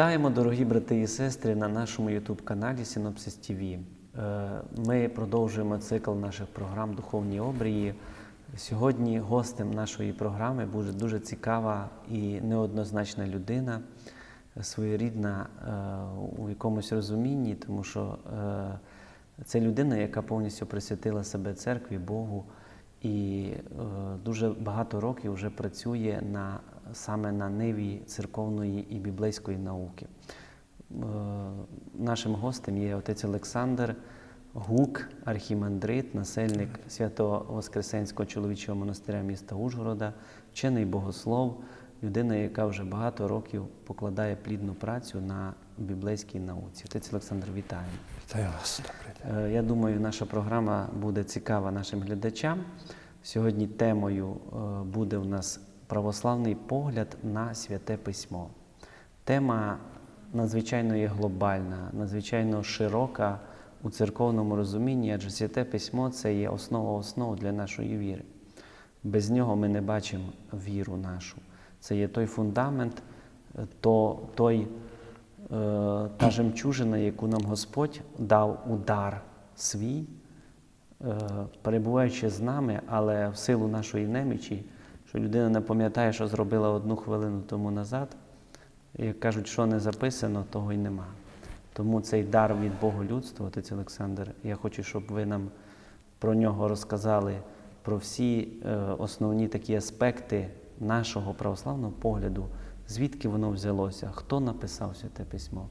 Вітаємо, дорогі брати і сестри, на нашому YouTube-каналі Синопсис ТВ. Е, Ми продовжуємо цикл наших програм Духовні обрії. Сьогодні гостем нашої програми буде дуже цікава і неоднозначна людина, своєрідна е, у якомусь розумінні, тому що е, це людина, яка повністю присвятила себе церкві, Богу і дуже багато років вже працює на, саме на ниві церковної і біблейської науки. Е, Нашим гостем є отець Олександр Гук, архімандрит, насельник Свято-Воскресенського чоловічого монастиря міста Ужгорода, вчений богослов, людина, яка вже багато років покладає плідну працю на біблейській науці. Отець Олександр, вітаємо. Вітаю вас, добрий день. Е, Я думаю, наша програма буде цікава нашим глядачам. Сьогодні темою е, буде у нас православний погляд на святе письмо. Тема надзвичайно є глобальна, надзвичайно широка у церковному розумінні, адже святе письмо це є основа основ для нашої віри. Без нього ми не бачимо віру нашу. Це є той фундамент, то, той, е, та жемчужина, яку нам Господь дав у дар свій, е, перебуваючи з нами, але в силу нашої немічі, що людина не пам'ятає, що зробила одну хвилину тому назад, і як кажуть, що не записано, того й нема. Тому цей дар від Бога людства, отець Олександр, я хочу, щоб ви нам про нього розказали, про всі е, основні такі аспекти нашого православного погляду, звідки воно взялося, хто написав святе письмо.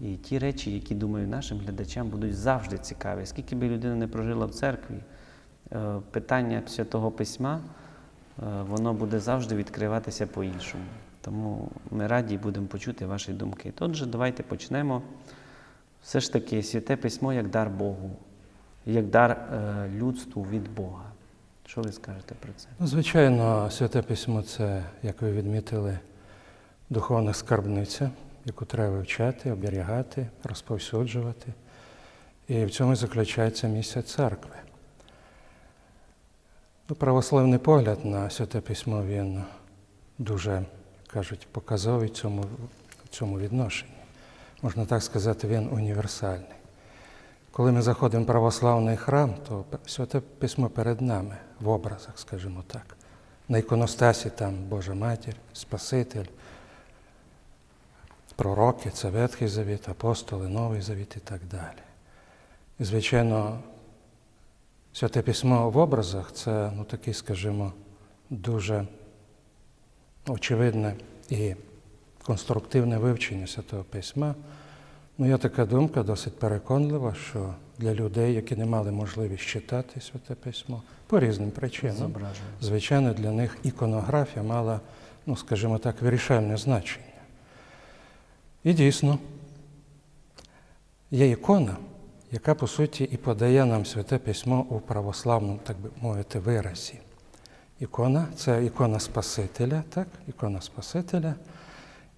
І ті речі, які, думаю, нашим глядачам будуть завжди цікаві. Скільки би людина не прожила в церкві, е, питання святого письма, воно буде завжди відкриватися по-іншому. Тому ми раді будемо почути ваші думки. Отже, давайте почнемо. Все ж таки, святе письмо як дар Богу, як дар е, людству від Бога. Що ви скажете про це? Ну, звичайно, святе письмо це, як ви відмітили, духовна скарбниця, яку треба вивчати, оберігати, розповсюджувати. І в цьому заключається місія церкви. Ну, православний погляд на святе письмо він дуже, кажуть, показовий цьому, цьому відношенні. Можна так сказати, він універсальний. Коли ми заходимо в православний храм, то святе письмо перед нами в образах, скажімо так. На іконостасі там Божа Матір, Спаситель, пророки, це Ветхий Завіт, апостоли, Новий Завіт і так далі. І, звичайно, святе письмо в образах це, ну, такий, скажімо, дуже очевидне і конструктивне вивчення святого письма. Ну, є така думка досить переконлива, що для людей, які не мали можливість читати святе письмо по різним причинам, Зображення. звичайно, для них іконографія мала, ну, скажімо так, вирішальне значення. І дійсно, є ікона, яка, по суті, і подає нам святе письмо у православному, так би мовити, виразі. Ікона це ікона Спасителя, так? Ікона Спасителя.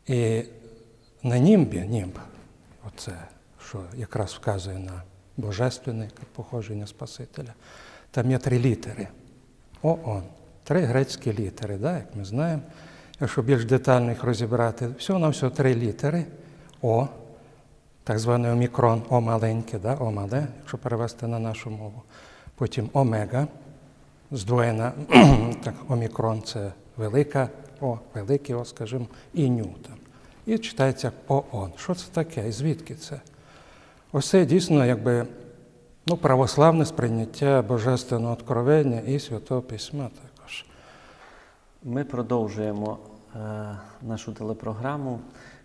І на німбі, німб, оце, що якраз вказує на божественне походження Спасителя, там є три літери. ООН. Три грецькі літери, да, як ми знаємо. Якщо більш детально їх розібрати, всього на всього три літери. О, так званий омікрон, О маленьке, да, О мале, якщо перевести на нашу мову. Потім омега, здвоєна, так, омікрон це велика О, великий О, скажімо, і ню. І читається ООН. Що це таке? І звідки це? Ось це дійсно якби ну, православне сприйняття Божественного откровення і Святого Письма також. Ми продовжуємо е, нашу телепрограму.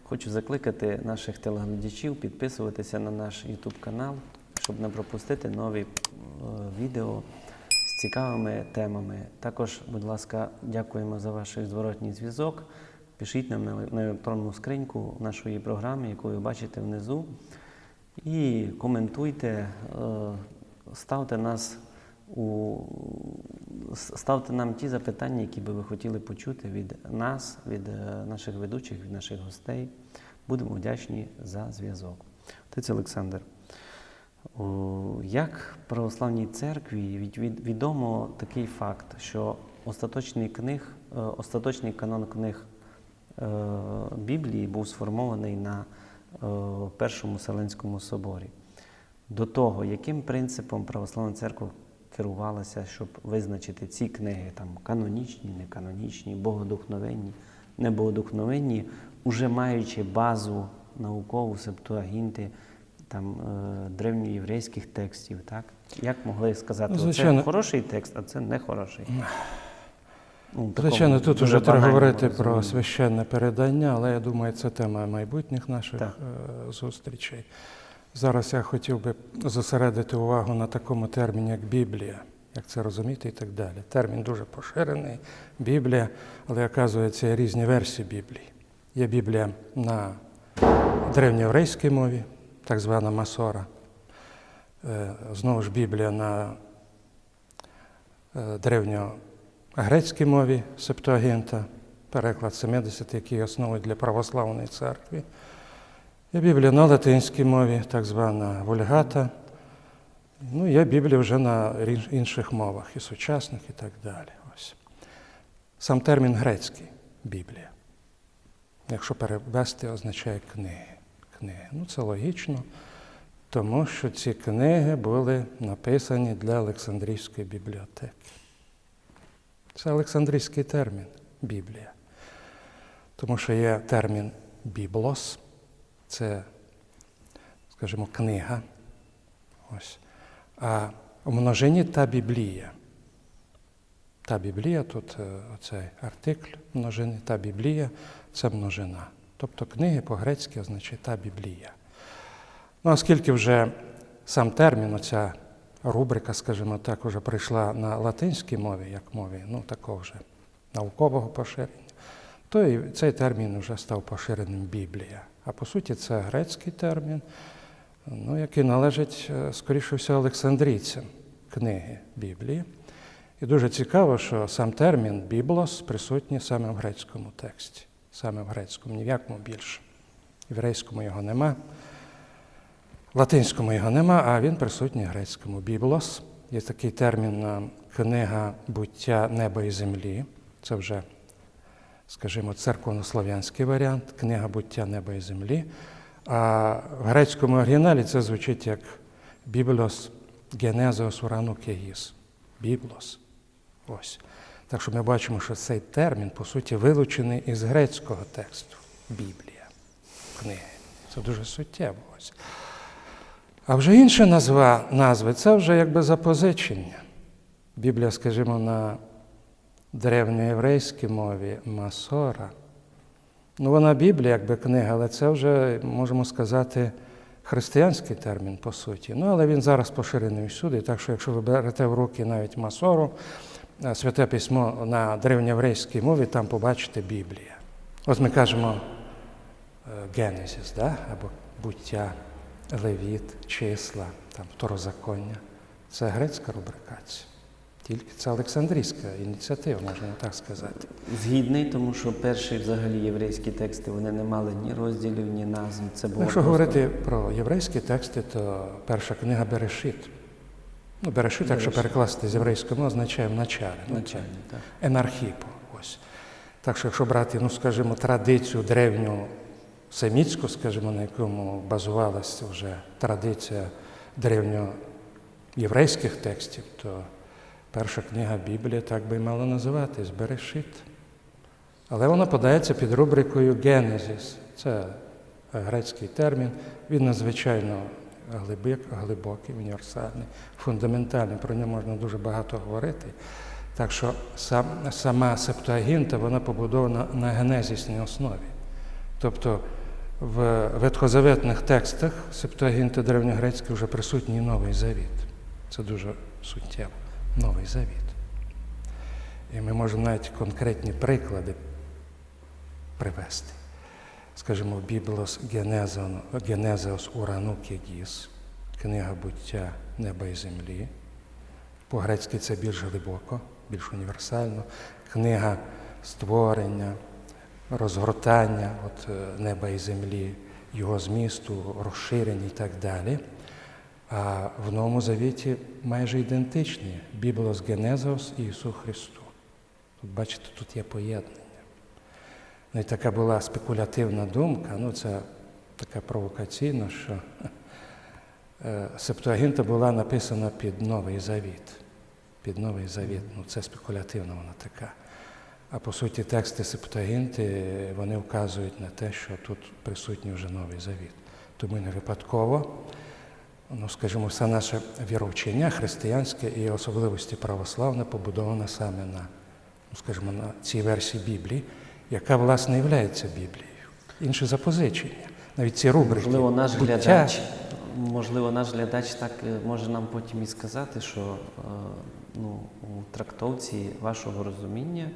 Хочу закликати наших телеглядачів підписуватися на наш YouTube канал, щоб не пропустити нові е, відео з цікавими темами. Також, будь ласка, дякуємо за ваш зворотній зв'язок. Пишіть нам на, електронну скриньку нашої програми, яку ви бачите внизу. І коментуйте, е, ставте нас у ставте нам ті запитання, які би ви хотіли почути від нас, від е, наших ведучих, від наших гостей. Будемо вдячні за зв'язок. Отець Олександр, як в православній церкві від- від- відомо такий факт, що остаточний книг, е, остаточний канон книг е, Біблії був сформований на Першому Вселенському соборі. До того, яким принципом православна церква керувалася, щоб визначити ці книги, там канонічні, неканонічні, богодухновенні, небогодухновенні, уже маючи базу наукову, септуагінти, там е, древньоєврейських текстів, так? Як могли сказати, Ну, це хороший текст, а це не хороший? Ну, Звичайно, тут вже треба говорити про священне передання, але я думаю, це тема майбутніх наших Так. е, зустрічей. Зараз я хотів би зосередити увагу на такому терміні, як Біблія, як це розуміти і так далі. Термін дуже поширений, Біблія, але оказується є різні версії Біблії. Є Біблія на древньоєврейській мові, так звана Масора. Е, Знову ж Біблія на е, древньогрецькій мові Септуагінта, переклад 70, який є основою для православної церкви. Є Біблія на латинській мові, так звана Вульгата. Ну, є Біблія вже на інших мовах, і сучасних, і так далі. Ось. Сам термін грецький Біблія. Якщо перевести, означає книги. книги. Ну, це логічно, тому що ці книги були написані для Олександрійської бібліотеки. Це Олександрійський термін Біблія. Тому що є термін біблос, це, скажімо, книга. Ось. А у множині та Біблія. Та Біблія, тут е, оцей артикль множини, та Біблія це множина. Тобто книги по-грецьки означає та Біблія. Ну, оскільки вже сам термін, оця рубрика, скажімо так, уже прийшла на латинській мові, як мові, ну такого вже наукового поширення, то і цей термін вже став поширеним Біблія. А по суті, це грецький термін, ну, який належить, е, скоріше всього, Олександрійцям книги Біблії. І дуже цікаво, що сам термін біблос присутній саме в грецькому тексті, саме в грецькому, ні в якому більше. Єврейському його нема, латинському його нема, а він присутній в грецькому. Біблос є такий термін книга буття неба і землі. Це вже, скажімо, церковнослов'янський варіант, книга буття неба і землі. А в грецькому оригіналі це звучить як Біблос Генезеос Урану Кегіс. Біблос. Ось. Так що ми бачимо, що цей термін, по суті, вилучений із грецького тексту Біблія, книги. Це дуже суттєво. Ось. А вже інші назва, назви це вже якби запозичення. Біблія, скажімо, на древньоєврейській мові Масора. Ну, вона Біблія, якби книга, але це вже, можемо сказати, християнський термін, по суті. Ну, але він зараз поширений всюди, так що якщо ви берете в руки навіть Масору, е, святе письмо на древньоєврейській мові, там побачите Біблія. От ми кажемо Генезіс, да? або буття, Левіт, числа, там, второзаконня. Це грецька рубрикація. Тільки це Олександрійська ініціатива, можна так сказати. Згідний, тому що перші взагалі єврейські тексти вони не мали ні розділів, ні назв. Це було Якщо просто говорити про єврейські тексти, то перша книга Берешит. Ну, Берешит, якщо перекласти з єврейської мови, означає ну, начальні. Так. енархіпо. Ось. Так що, якщо брати, ну, скажімо, традицію древню семітську, скажімо, на якому базувалася вже традиція древньоєврейських текстів, то перша книга Біблії так би і мала називатись Берешит. Але вона подається під рубрикою Генезіс. Це грецький термін. Він надзвичайно глибокий, універсальний, фундаментальний. Про нього можна дуже багато говорити. Так що сам, сама Септуагінта вона побудована на генезісній основі. Тобто в ветхозаветних текстах Септуагінти древньогрецької вже присутній Новий Завіт. Це дуже суттєво. Новий Завіт. І ми можемо навіть конкретні приклади привести. Скажімо, Біблос Генезеос Урану Кегіс, книга буття неба і землі. По-грецьки це більш глибоко, більш універсально. Книга створення, розгортання от, е, неба і землі, його змісту, розширення і так далі. А в Новому Завіті майже ідентичні Біблос Генезеос і Ісус Христу. Тут бачите, тут є поєднання. Ну і така була спекулятивна думка, ну це така провокаційна, що е, Септуагінта була написана під Новий Завіт. Під Новий Завіт. Ну, це спекулятивна вона така. А по суті, тексти Септуагінти вони вказують на те, що тут присутній вже Новий Завіт. Тому не випадково, ну, скажімо, все наше віровчення християнське і особливості православне побудоване саме на, ну, скажімо, на цій версії Біблії, яка, власне, є Біблією. Інше запозичення. Навіть ці рубрики. Можливо, наш буття, глядач, можливо, наш глядач так е, може нам потім і сказати, що е, ну, у трактовці вашого розуміння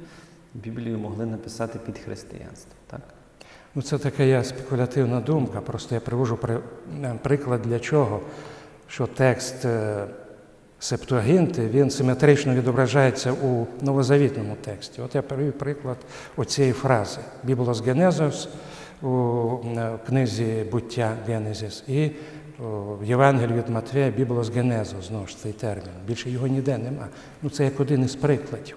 Біблію могли написати під християнство, так? Ну, це така є спекулятивна думка. Просто я привожу е, приклад для чого, що текст е, Септуагінти він симетрично відображається у новозавітному тексті. От я привів приклад оцієї фрази Бібlos Генезос у е, книзі буття Генезіс і в Євангелії від Матвея Бібlos Генезос, знову ж цей термін. Більше його ніде нема. Ну, це як один із прикладів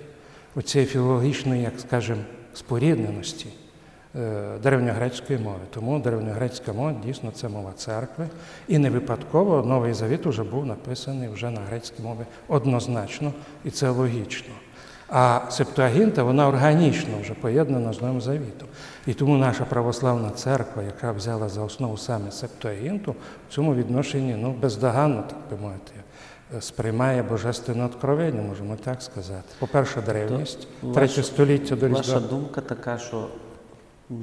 оцієї філологічної, як скажемо, спорідненості древньогрецької мови. Тому древньогрецька мова дійсно це мова церкви. І не випадково Новий Завіт вже був написаний вже на грецькій мові однозначно, і це логічно. А Септуагінта, вона органічно вже поєднана з Новим Завітом. І тому наша православна церква, яка взяла за основу саме Септуагінту, в цьому відношенні ну, бездоганно, так би мовити, е, сприймає божественне откровення, можемо так сказати. По-перше, древність, третє століття до Ваша Різдва. думка така, що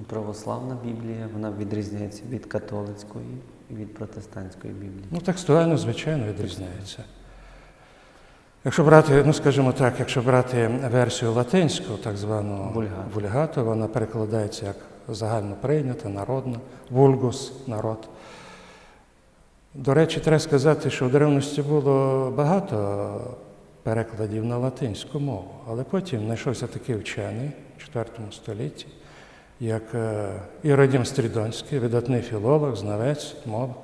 православна Біблія вона відрізняється від католицької і від протестантської Біблії. Ну, текстуально, звичайно, відрізняється. Якщо брати, ну скажімо так, якщо брати версію латинську, так звану Вульгату. вульгату, вона перекладається як загально прийнята, народна, вульгус, народ. До речі, треба сказати, що в древності було багато перекладів на латинську мову, але потім знайшовся такий вчений в IV столітті, як е, Іродім Стрідонський, видатний філолог, знавець мов.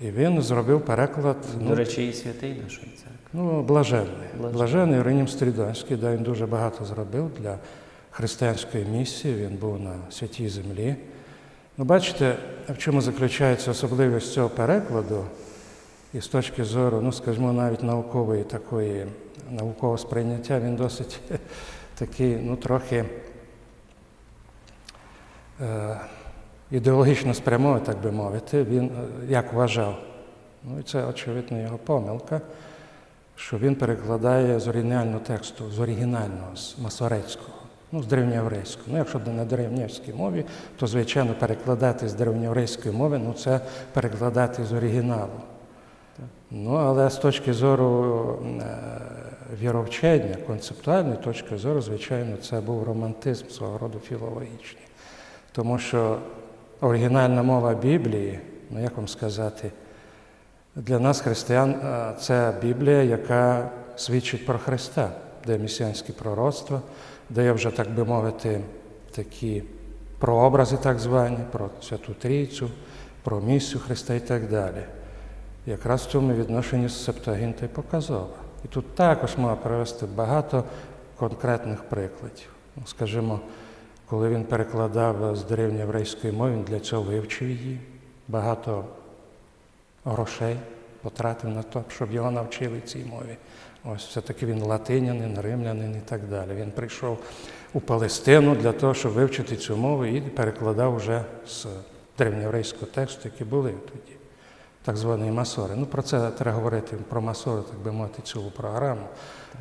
І він зробив переклад. До речі, і святий нашої церкви. Ну, блаженний. Блаженний. Блаженний Іронім Стрідонський, де він дуже багато зробив для християнської місії. Він був на святій землі. Ну, бачите, в чому заключається особливість цього перекладу, і з точки зору, ну, скажімо, навіть наукової такої наукового сприйняття, він досить такий, ну, трохи ідеологічно спрямований, так би мовити. Він е, як вважав. Ну, і це, очевидно, його помилка що він перекладає з оригінального тексту, з оригінального, з масорецького, ну, з древньоєврейського. Ну, якщо на древньовській мові, то, звичайно, перекладати з древньоєврейської мови, ну, це перекладати з оригіналу. Ну, але з точки зору е, віровчення, концептуальної точки зору, звичайно, це був романтизм свого роду філологічний. Тому що оригінальна мова Біблії, ну як вам сказати, для нас, християн, е, це Біблія, яка свідчить про Христа, де месіанські пророцтва, де є вже, так би мовити, такі прообрази, так звані, про Святу Трійцю, про місію Христа і так далі. Якраз в цьому відношенні Септагінта й показова. І тут також можна привести багато конкретних прикладів. Ну, Скажімо, коли він перекладав з древньоєврейської мови, він для цього вивчив її, багато грошей потратив на те, щоб його навчили цій мові. Ось все-таки він латинянин, римлянин і так далі. Він прийшов у Палестину для того, щоб вивчити цю мову і перекладав вже з древньоєврейського тексту, які були тоді, так звані масори. Ну, про це треба говорити про масори, так би мовити, цілу програму.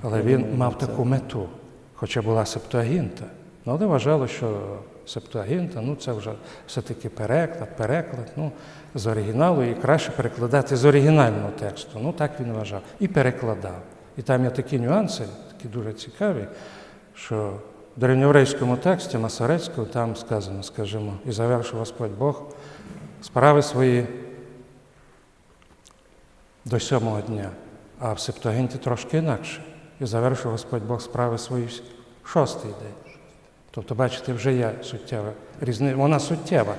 Але він мав таку мету, хоча була септуагінта. Ну, але вважали, що септуагінта, ну це вже все-таки переклад, переклад, ну, з оригіналу і краще перекладати з оригінального тексту. Ну так він вважав. І перекладав. І там є такі нюанси, такі дуже цікаві, що в древньоєврейському тексті Масарецького там сказано, скажімо, і завершив Господь Бог справи свої до сьомого дня, а в Септуагінті трошки інакше. І завершив Господь Бог справи свої шостий день. Тобто, бачите, вже є суттєва різниця. Вона суттєва,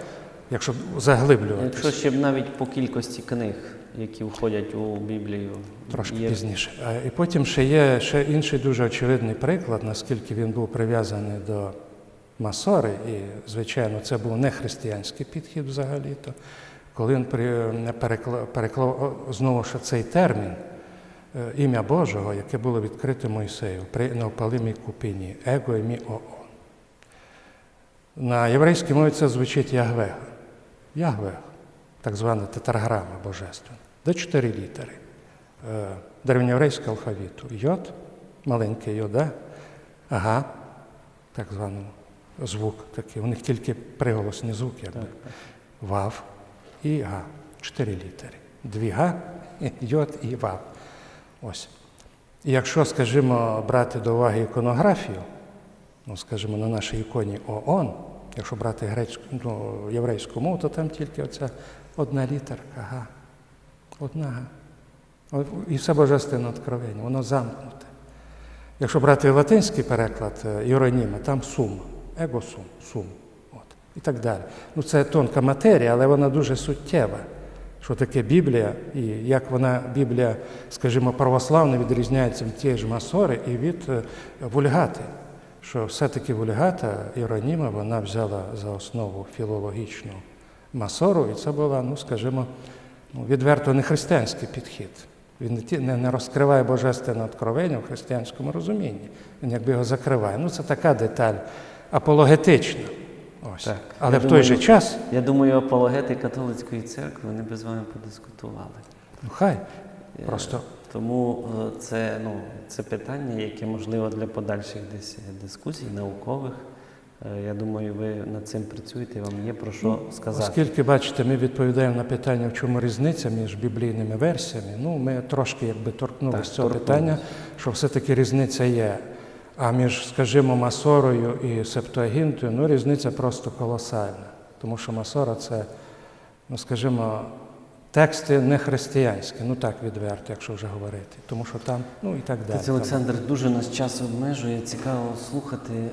якщо заглиблюватися. Якщо ще б навіть по кількості книг, які входять у Біблію, Трошки є пізніше. І потім ще є ще інший дуже очевидний приклад, наскільки він був прив'язаний до масори, і, звичайно, це був не християнський підхід взагалі-то. Коли він переклав, переклав знову ж цей термін е, ім'я Божого, яке було відкрите Мойсею при неопалимій купині Его імі ООН. На єврейській мові це звучить Ягвех. Ягвех, так звана тетраграма божественна. Де чотири літери е, древньоєврейського алфавіту. Йод, маленький йода, ага, так званий звук такий. У них тільки приголосний звук, якби. Вав і га. Чотири літери. Дві га, йод і вав. Ось. І якщо, скажімо, брати до уваги іконографію, ну, скажімо, на нашій іконі ООН, якщо брати грецьку, ну, єврейську мову, то там тільки оця одна літерка, га. Одна га. І все божественне откровення, воно замкнуте. Якщо брати латинський переклад е, там сум, его сум, сум. От, і так далі. Ну, це тонка матерія, але вона дуже суттєва. Що таке Біблія, і як вона, Біблія, скажімо, православна, відрізняється від тієї ж масори і від е, вульгати. Що все-таки вульгата Іероніма вона взяла за основу філологічну масору, і це була, ну, скажімо, ну, відверто не християнський підхід. Він не, розкриває божественне откровення в християнському розумінні. Він якби його закриває. Ну, це така деталь апологетична. Ось. Так. Але Я в той думаю, же час, Я думаю, апологети католицької церкви вони би з вами подискутували. ну хай, Е, просто Тому е, це, ну, це питання, яке можливо для подальших десь дискусій, наукових. Е, Я думаю, ви над цим працюєте, вам є про що сказати. Оскільки, бачите, ми відповідаємо на питання, в чому різниця між біблійними версіями, ну, ми трошки якби торкнулися Так, цього торкнулись. питання, що все-таки різниця є. А між, скажімо, Масорою і Септуагінтою, ну, різниця просто колосальна. Тому що Масора це, ну, скажімо, тексти не християнські, ну так відверто, якщо вже говорити. Тому що там, ну і так далі. Отець Олександр, дуже нас час обмежує, цікаво слухати, е,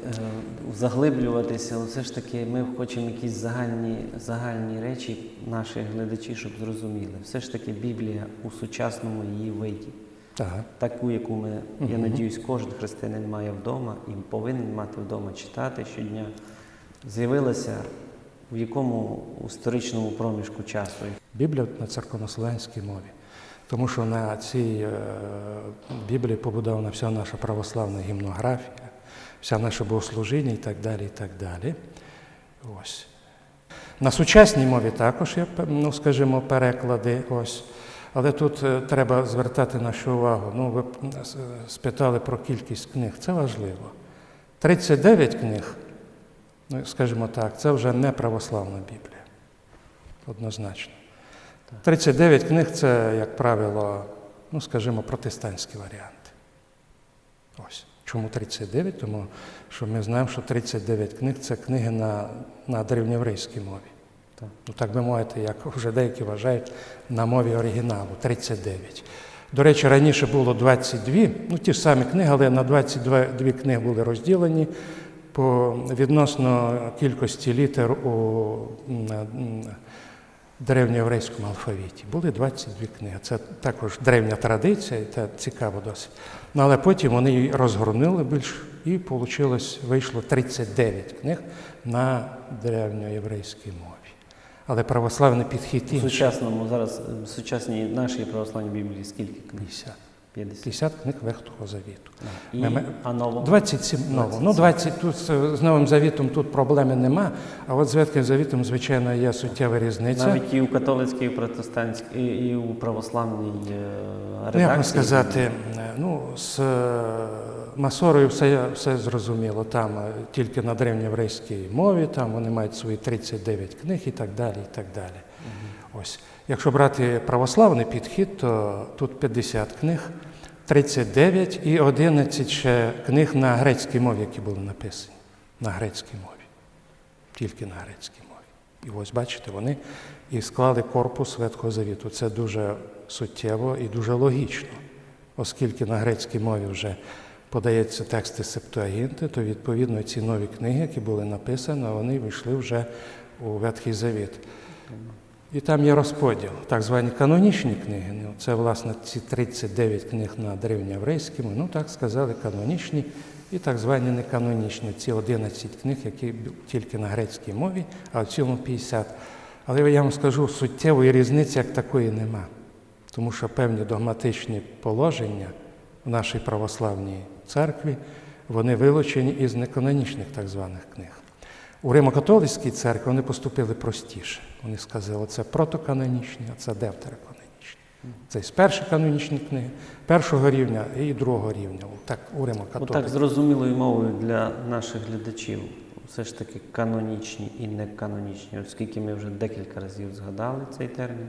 заглиблюватися, але все ж таки ми хочемо якісь загальні, загальні речі наші глядачі, щоб зрозуміли. Все ж таки Біблія у сучасному її виді. Так. Таку, яку ми, я надіюсь, кожен християнин має вдома і повинен мати вдома читати щодня, з'явилася в якому історичному проміжку часу. Біблія на церковнослов'янській мові. Тому що на цій е, Біблії побудована вся наша православна гімнографія, вся наше богослужіння і так далі. і так далі. Ось. На сучасній мові також є, ну, скажімо, переклади. Ось. Але тут е, треба звертати нашу увагу. Ну, ви спитали про кількість книг. Це важливо. 39 книг, ну, скажімо так, це вже не православна Біблія. Однозначно. 39 книг це, як правило, ну, скажімо, протестантські варіанти. Ось. Чому 39? Тому що ми знаємо, що 39 книг це книги на, на древньоєврейській мові. Так. Ну, так би мовити, як вже деякі вважають, на мові оригіналу 39. До речі, раніше було 22, ну ті ж самі книги, але на 22 книги були розділені по відносно кількості літер у древньоєврейському алфавіті. Були 22 книги. Це також древня традиція, це цікаво досить. Ну, але потім вони її розгорнули більш і вийшло, вийшло 39 книг на древньоєврейській мові. Але православний підхід У інший. сучасному зараз в сучасній нашій православній Біблії скільки книг? 50. 50. 50 книг Верхового Завіту. І, Ми- ми- а нового? 27 нового. Ну, 20 тут з Новим Завітом тут проблеми нема, а от з Ветхим Завітом, звичайно, є суттєва різниця. Навіть і у католицькій, і у протестантській, і, і у православній е, редакції. Ну, як вам сказати, ну, з е, Масорою все, все зрозуміло. Там е, тільки на древньоєврейській мові, там вони мають свої 39 книг і так далі. і так далі. Ось. Якщо брати православний підхід, то тут 50 книг, 39 і 11 ще книг на грецькій мові, які були написані. На грецькій мові. Тільки на грецькій мові. І ось бачите, вони і склали корпус Ветхого Завіту. Це дуже суттєво і дуже логічно, оскільки на грецькій мові вже подаються тексти Септуагінти, то відповідно ці нові книги, які були написані, вони вийшли вже у Ветхий Завіт. І там є розподіл, так звані канонічні книги. Ну, це, власне, ці 39 книг на древньоєврейському, ну так сказали, канонічні, і так звані неканонічні, ці 11 книг, які тільки на грецькій мові, а в цілому 50. Але я вам скажу, суттєвої різниці як такої нема. Тому що певні догматичні положення в нашій православній церкві, вони вилучені із неканонічних так званих книг. У Римо-католицькій церкві вони поступили простіше. Вони сказали, це протоканонічні, а це девтероканонічні. Це з перші канонічні книги, першого рівня і другого рівня. Так, у Отак Римо-католицькій. зрозумілою мовою для наших глядачів, все ж таки канонічні і неканонічні, оскільки ми вже декілька разів згадали цей термін.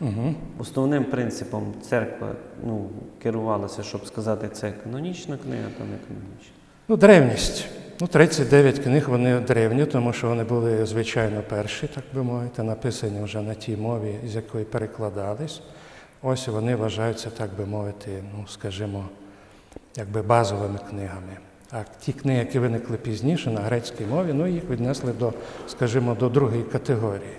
Угу. Основним принципом церква ну, керувалася, щоб сказати, це канонічна книга, то не канонічна. Ну, древність. Ну, 39 книг вони древні, тому що вони були, звичайно, перші, так би мовити, написані вже на тій мові, з якої перекладались. Ось вони вважаються, так би мовити, ну, скажімо, якби базовими книгами. А ті книги, які виникли пізніше на грецькій мові, ну, їх віднесли до, скажімо, до другої категорії.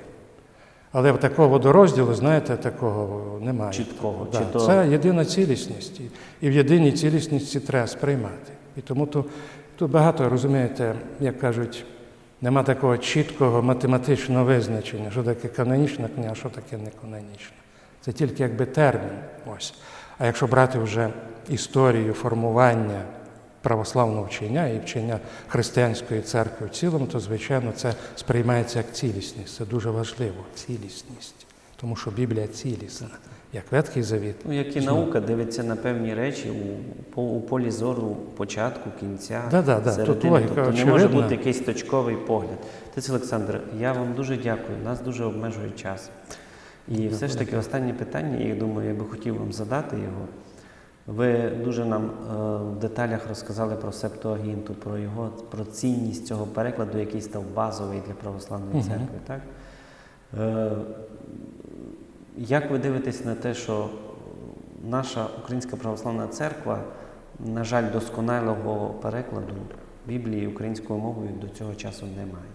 Але такого водорозділу, знаєте, такого немає. Чіткого, Да, то- Це єдина цілісність. І- в єдиній цілісності треба сприймати. І тому тут, тут багато, розумієте, як кажуть, нема такого чіткого математичного визначення, що таке канонічна книга, що таке неканонічна. Це тільки якби термін. Ось. А якщо брати вже історію формування православного вчення і вчення християнської церкви в цілому, то, звичайно, це сприймається як цілісність. Це дуже важливо цілісність. Тому що Біблія цілісна, як Ветхий Завіт. Ну, як і наука дивиться на певні речі у, у полі зору початку, кінця, Да-да-да, тут середини. логіка тобто не може бути якийсь точковий погляд. Тиць Олександр, я вам дуже дякую. Нас дуже обмежує час. І все ж таки останнє питання, я думаю, я би хотів вам задати його. Ви дуже нам е, в деталях розказали про Септуагінту, про його про цінність цього перекладу, який став базовий для православної церкви. Так? Е, як ви дивитесь на те, що наша Українська православна церква, на жаль, досконалого перекладу Біблії українською мовою до цього часу немає?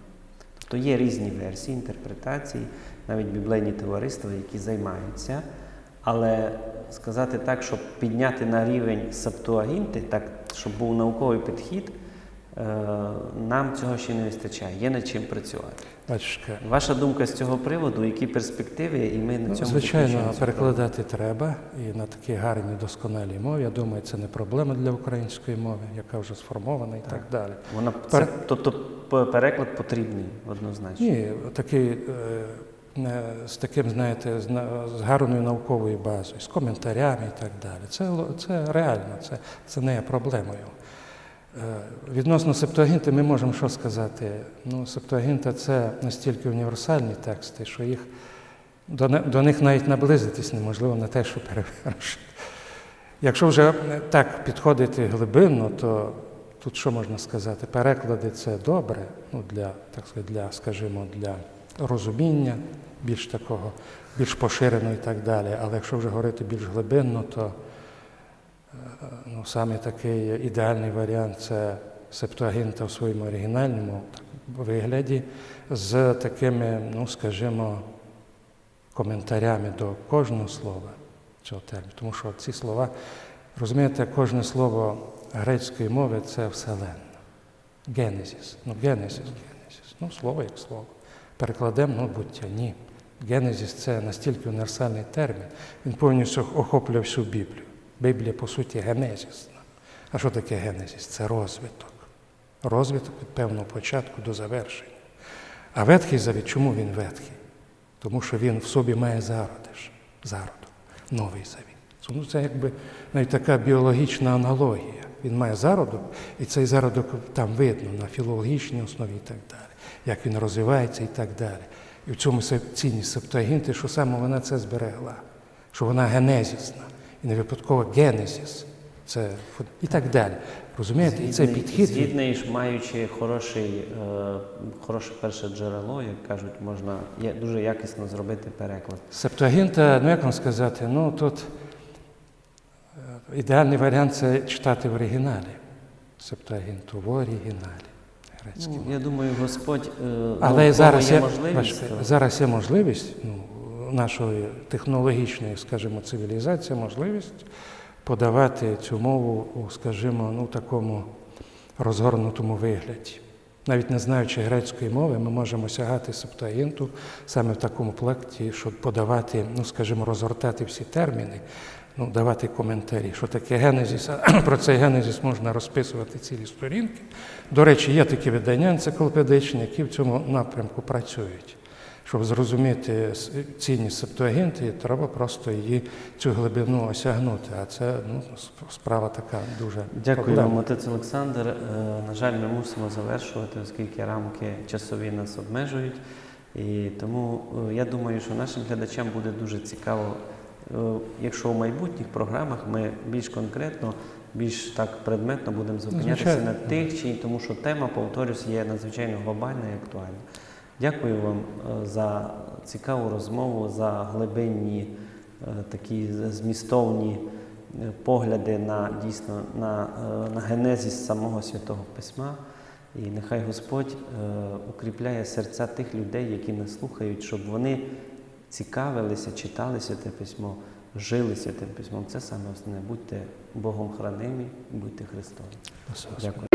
Тобто є різні версії, інтерпретації, навіть біблейні товариства, які займаються. Але сказати так, щоб підняти на рівень Септуагінти, так, щоб був науковий підхід, нам цього ще не вистачає. Є над чим працювати. Бачите, Ваша думка з цього приводу, які перспективи, і ми на Ну, цьому Звичайно, перекладати треба і на такій гарній досконалій мові. Я думаю, це не проблема для української мови, яка вже сформована і так, далі. Вона це, Пере- тобто переклад потрібний однозначно. Ні, такий, е, з таким, знаєте, з, гарною науковою базою, з коментарями і так далі. Це, це реально, це, це не є проблемою. Е, Відносно Септуагінти ми можемо що сказати? Ну, Септуагінта це настільки універсальні тексти, що їх до, до них навіть наблизитись неможливо на те, що перевершити. Якщо вже так підходити глибинно, то тут що можна сказати? Переклади це добре, ну, для, так сказати, для, скажімо, для розуміння більш такого, більш поширеного і так далі. Але якщо вже говорити більш глибинно, то ну, саме такий ідеальний варіант це Септуагінта в своєму оригінальному вигляді з такими, ну, скажімо, коментарями до кожного слова цього терміну. Тому що ці слова, розумієте, кожне слово грецької мови це вселенна. Генезіс. Ну, генезіс, генезіс. Ну, слово як слово. Перекладемо, ну, буття. Ні. Генезіс це настільки універсальний термін, він повністю охоплює всю Біблію. Біблія, по суті, генезісна. А що таке генезіс? Це розвиток. Розвиток від певного початку до завершення. А ветхий завіт, чому він ветхий? Тому що він в собі має зародиш, зародок, новий завіт. Ну, це якби навіть така біологічна аналогія. Він має зародок, і цей зародок там видно на філологічній основі і так далі, як він розвивається і так далі. І в цьому цінність Септуагінти, що саме вона це зберегла, що вона генезісна, і не випадково генезіс. Це і так далі. Розумієте? І цей Згідний- підхід. Згідний ж маючи хороший, е, хороше перше джерело, як кажуть, можна я- дуже якісно зробити переклад. Септуагінта, ну як вам сказати, ну тут е, ідеальний варіант це читати в оригіналі. Септуагінту в оригіналі. Ну, я думаю, Господь е, Але зараз є є, можливість. бачите, зараз є можливість ну, нашої технологічної, скажімо, цивілізації, можливість подавати цю мову у, скажімо, ну, такому розгорнутому вигляді. Навіть не знаючи грецької мови, ми можемо сягати септуагінту саме в такому плекті, щоб подавати, ну скажімо, розгортати всі терміни, ну, давати коментарі, що таке генезіс. Про цей генезіс можна розписувати цілі сторінки. До речі, є такі видання енциклопедичні, які в цьому напрямку працюють. Щоб зрозуміти цінність септуагінти, треба просто її цю глибину осягнути. А це ну, справа така дуже Дякую вам, отець Олександр. Е, На жаль, ми мусимо завершувати, оскільки рамки часові нас обмежують. І тому е, я думаю, що нашим глядачам буде дуже цікаво, е, якщо в майбутніх програмах ми більш конкретно, більш так предметно будемо зупинятися звичайно. на тих чи тому, що тема, повторюсь, є надзвичайно глобальна і актуальна. Дякую вам е, за цікаву розмову, за глибинні е, такі змістовні е, погляди на дійсно на, на генезіс самого святого письма. І нехай Господь е, укріпляє серця тих людей, які нас слухають, щоб вони цікавилися, читали святе письмо, жили святим письмом. Це саме основне. Будьте Богом хранимі, будьте Христові. Дякую.